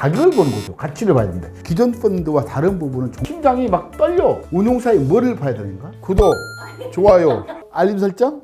가격을 보는 거죠. 가치를 봐야 됩니다. 기존 펀드와 다른 부분은 좀 심장이 막 떨려. 운용사의 뭐를 봐야 되는가? 구독, 좋아요, 알림 설정?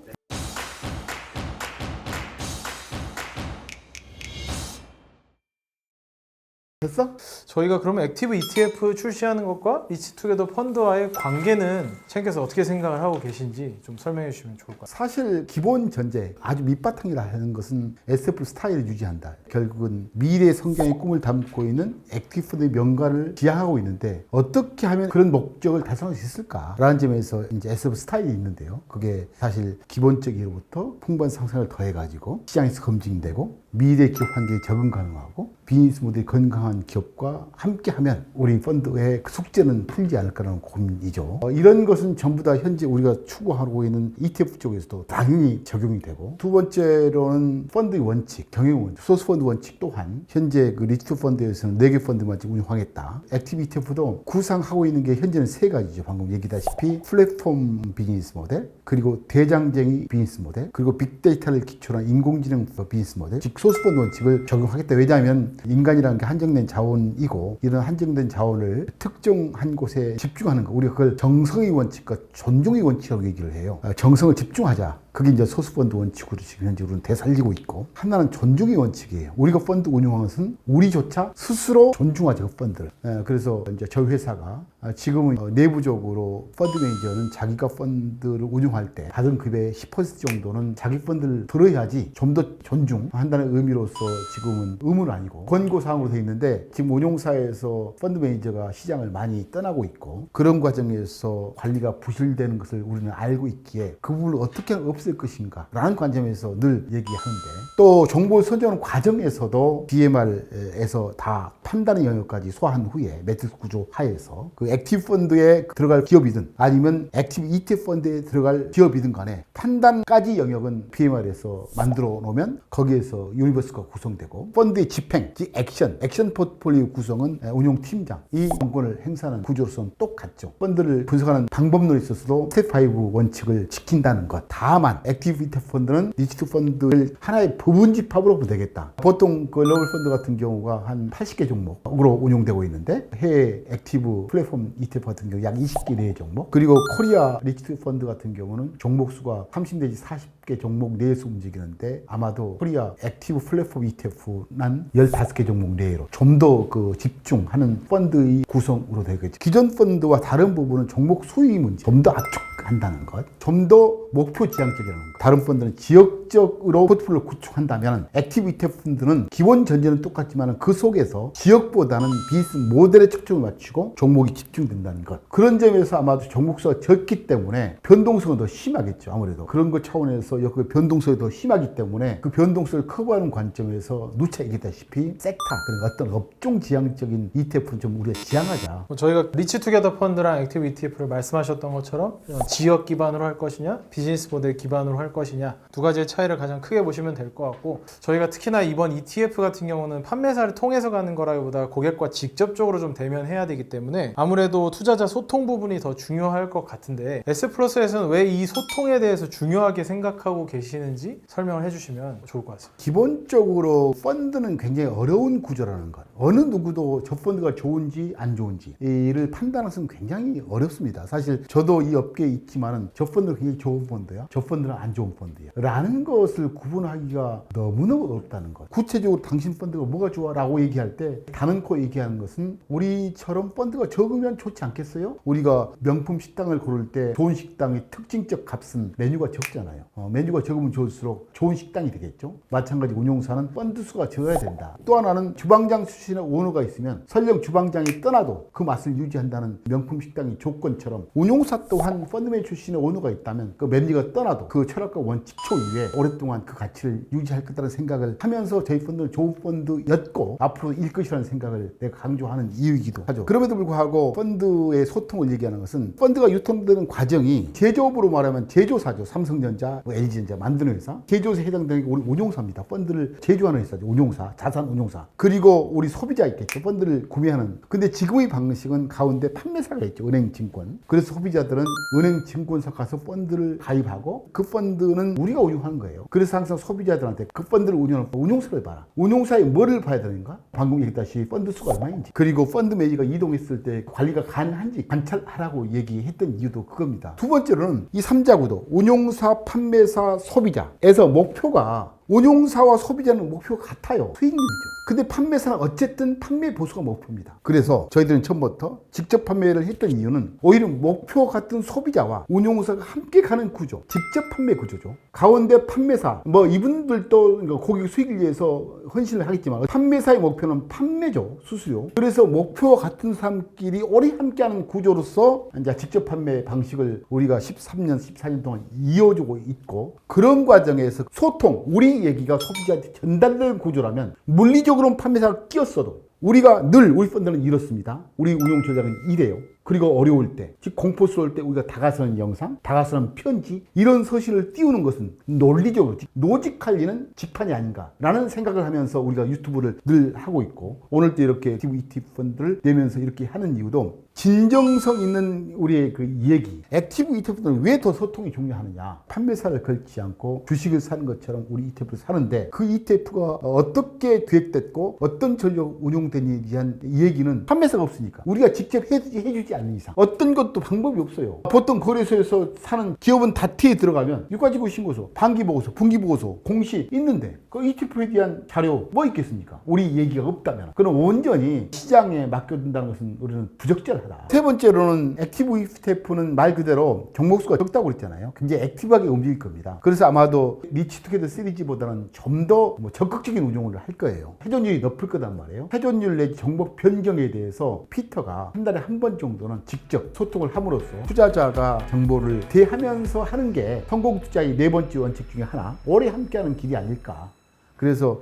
됐어? 저희가 그러면 액티브 ETF 출시하는 것과 리치투게더 펀드와의 관계는 챙겨서 어떻게 생각을 하고 계신지 좀 설명해 주시면 좋을 것 같아요. 사실 기본 전제 아주 밑바탕이라 하는 것은 SF 스타일을 유지한다. 결국은 미래 성장의 꿈을 담고 있는 액티브의 명가를 지향하고 있는데 어떻게 하면 그런 목적을 달성할 수 있을까라는 점에서 이제 SF 스타일이 있는데요. 그게 사실 기본적으로부터 풍부한 상상을 더해가지고 시장에서 검증되고 미래 기업 환경에 적응 가능하고 비즈니스 모델이 건강한 기업과 함께하면 우리 펀드의 그 숙제는 풀리지 않을까라는 고민이죠. 어, 이런 것은 전부 다 현재 우리가 추구하고 있는 ETF 쪽에서도 당연히 적용이 되고 두 번째로는 펀드의 원칙, 경영 원칙, 소스 펀드 원칙 또한 현재 그 리스트 펀드에서는 네개 펀드만 지금 운영하겠다. 액티브 ETF도 구상하고 있는 게 현재는 세 가지죠. 방금 얘기다시피 플랫폼 비즈니스 모델, 그리고 대장쟁이 비즈니스 모델, 그리고 빅데이터를 기초로 한 인공지능 비즈니스 모델, 즉 소스 펀드 원칙을 적용하겠다. 왜냐하면 인간이라는 게 한정된 자원이고 이런 한정된 자원을 특정한 곳에 집중하는 거. 우리가 그걸 정성의 원칙과 존중의 원칙이라고 얘기를 해요. 아, 정성을 집중하자. 그게 이제 소스 펀드 원칙으로 지금 현재 우리는 되살리고 있고 하나는 존중의 원칙이에요. 우리가 펀드 운영하는 것은 우리조차 스스로 존중하자 그 펀드를. 예, 그래서 이제 저희 회사가 아, 지금은 어, 내부적으로 펀드 매니저는 자기가 펀드를 운영할 때 받은 급의 10% 정도는 자기 펀드를 들어야지 좀 더 존중한다는 의미로서 지금은 의무는 아니고 권고사항으로 되어 있는데 지금 운용사에서 펀드 매니저가 시장을 많이 떠나고 있고 그런 과정에서 관리가 부실되는 것을 우리는 알고 있기에 그 부분을 어떻게 하면 없앨 것인가 라는 관점에서 늘 얘기하는데 또 정보를 선정하는 과정에서도 DMR에서 다 판단의 영역까지 소화한 후에 매트릭스 구조 하에서 그 액티브 펀드에 들어갈 기업이든 아니면 액티브 ETF 펀드에 들어갈 기업이든 간에 판단까지 영역은 PMR에서 만들어 놓으면 거기에서 유니버스가 구성되고 펀드의 집행, 즉 액션, 액션 포트폴리오 구성은 운용팀장 이 권을 행사하는 구조로서는 똑같죠. 펀드를 분석하는 방법론에 있어서도 스텝 5 원칙을 지킨다는 것. 다만 액티브 ETF 펀드는 리치트 펀드를 하나의 부분 집합으로 보되겠다. 보통 그 글로벌 펀드 같은 경우가 한 80개 종목으로 운용되고 있는데 해외 액티브 플랫폼 ETF 같은 경우 약 20개 내의 종목. 그리고 코리아 리치트 펀드 같은 경우는 종목 수가 30 내지 40 개 종목 내에서 움직이는데 아마도 코리아 액티브 플랫폼 ETF는 15개 종목 내로 좀 더 그 집중하는 펀드의 구성으로 되겠죠. 기존 펀드와 다른 부분은 종목 수익 문제 좀 더 압축한다는 것, 좀 더 목표 지향적이라는 것. 다른 펀드는 지역적으로 포트폴리오 구축한다면 액티브 ETF 펀드는 기본 전제는 똑같지만 그 속에서 지역보다는 비즈니스 모델에 초점을 맞추고 종목이 집중된다는 것. 그런 점에서 아마도 종목 수가 적기 때문에 변동성은 더 심하겠죠. 아무래도 그런 것 차원에서 그 변동성이 더 심하기 때문에 그 변동성을 커버하는 관점에서 누차 얘기했다시피 섹터 그런 어떤 업종 지향적인 ETF는 좀 우리가 지향하자. 뭐 저희가 리치투게더 펀드랑 액티브 ETF를 말씀하셨던 것처럼 지역 기반으로 할 것이냐 비즈니스 모델 기반으로 할 것이냐 두 가지의 차이를 가장 크게 보시면 될 것 같고 저희가 특히나 이번 ETF 같은 경우는 판매사를 통해서 가는 거라기보다 고객과 직접적으로 좀 대면해야 되기 때문에 아무래도 투자자 소통 부분이 더 중요할 것 같은데 S 플러스에서는 왜 이 소통에 대해서 중요하게 생각하 고 계시는지 설명을 해주시면 좋을 것 같습니다. 기본적으로 펀드는 굉장히 어려운 구조라는 것. 어느 누구도 저 펀드가 좋은지 안 좋은지 이를 판단하는 것은 굉장히 어렵습니다. 사실 저도 이 업계에 있지만은 저 펀드는 굉장히 좋은 펀드야. 저 펀드는 안 좋은 펀드야. 라는 것을 구분하기가 너무너무 어렵다는 것. 구체적으로 당신 펀드가 뭐가 좋아? 라고 얘기할 때 단언코 얘기하는 것은 우리처럼 펀드가 적으면 좋지 않겠어요? 우리가 명품 식당을 고를 때 좋은 식당의 특징적 값은 메뉴가 적잖아요. 어, 메뉴가 적으면 좋을수록 좋은 식당이 되겠죠. 마찬가지 운용사는 펀드 수가 적어야 된다. 또 하나는 주방장 출신의 오너가 있으면 설령 주방장이 떠나도 그 맛을 유지한다는 명품 식당의 조건처럼 운용사 또한 펀드맨 출신의 오너가 있다면 그 매니저가 떠나도 그 철학과 원칙초 위에 오랫동안 그 가치를 유지할 거라는 생각을 하면서 저희 펀드는 좋은 펀드였고 앞으로 일 것이라는 생각을 내가 강조하는 이유이기도 하죠. 그럼에도 불구하고 펀드의 소통을 얘기하는 것은 펀드가 유통되는 과정이 제조업으로 말하면 제조사죠. 삼성전자, 뭐 LG전자 만드는 회사. 제조사에 해당되는 게 우리 운용사입니다. 펀드를 제조하는 회사죠. 운용사, 자산 운용사. 그리고 우리 소비자 있겠죠. 펀드를 구매하는. 근데 지금의 방식은 가운데 판매사가 있죠. 은행, 증권. 그래서 소비자들은 은행, 증권사 가서 펀드를 가입하고 그 펀드는 우리가 운용하는 거예요. 그래서 항상 소비자들한테 그 펀드를 운영하는 운용사를 봐라. 운용사에 뭐를 봐야 되는가? 방금 얘기했다시피 펀드 수가 얼마인지 그리고 펀드 매니저가 이동했을 때 관리가 가능한지 관찰하라고 얘기했던 이유도 그겁니다. 두 번째로는 이 삼자구도 운용사, 판매사, 소비자에서 목표가 운용사와 소비자는 목표가 같아요. 수익률이죠. 근데 판매사는 어쨌든 판매 보수가 목표입니다. 그래서 저희들은 처음부터 직접 판매를 했던 이유는 오히려 목표 같은 소비자와 운용사가 함께 가는 구조, 직접 판매 구조죠. 가운데 판매사, 뭐 이분들도 그러니까 고객 수익을 위해서 헌신을 하겠지만 판매사의 목표는 판매죠. 수수료. 그래서 목표와 같은 사람끼리 오래 함께하는 구조로서 이제 직접 판매 방식을 우리가 13년, 14년 동안 이어주고 있고 그런 과정에서 소통, 우리 얘기가 소비자한테 전달되는 구조라면 물리적으로는 판매사가 끼었어도 우리가 늘 우리 펀드는 이렇습니다. 우리 운용 조작은 이래요. 그리고 어려울 때, 즉 공포스러울 때 우리가 다가서는 영상, 다가서는 편지 이런 서신을 띄우는 것은 논리적으로 즉 노직할 리는 직판이 아닌가라는 생각을 하면서 우리가 유튜브를 늘 하고 있고 오늘도 이렇게 ETF 펀드를 내면서 이렇게 하는 이유도 진정성 있는 우리의 그 얘기. 액티브 ETF는 왜더 소통이 중요하느냐? 판매사를 걸지 않고 주식을 사는 것처럼 우리 ETF를 사는데 그 ETF가 어떻게 기획됐고 어떤 전력 운용되는지에 대한 얘기는 판매사가 없으니까 우리가 직접 해주지, 해주지 않는 이상 어떤 것도 방법이 없어요. 보통 거래소에서 사는 기업은 다트에 들어가면 유가지구 신고서, 반기보고서, 분기보고서, 공시 있는데 그 ETF에 대한 자료 뭐 있겠습니까? 우리 얘기가 없다면 그럼 온전히 시장에 맡겨둔다는 것은 우리는 부적절 하다. 세 번째로는 액티브 ETF는 말 그대로 종목수가 적다고 그랬잖아요. 굉장히 액티브하게 움직일 겁니다. 그래서 아마도 리치 투게더 시리즈보다는 좀 더 뭐 적극적인 운용을 할 거예요. 회전율이 높을 거단 말이에요. 회전율 내지 종목 변경에 대해서 피터가 한 달에 한 번 정도는 직접 소통을 함으로써 투자자가 정보를 대하면서 하는 게 성공 투자의 네 번째 원칙 중에 하나 오래 함께하는 길이 아닐까. 그래서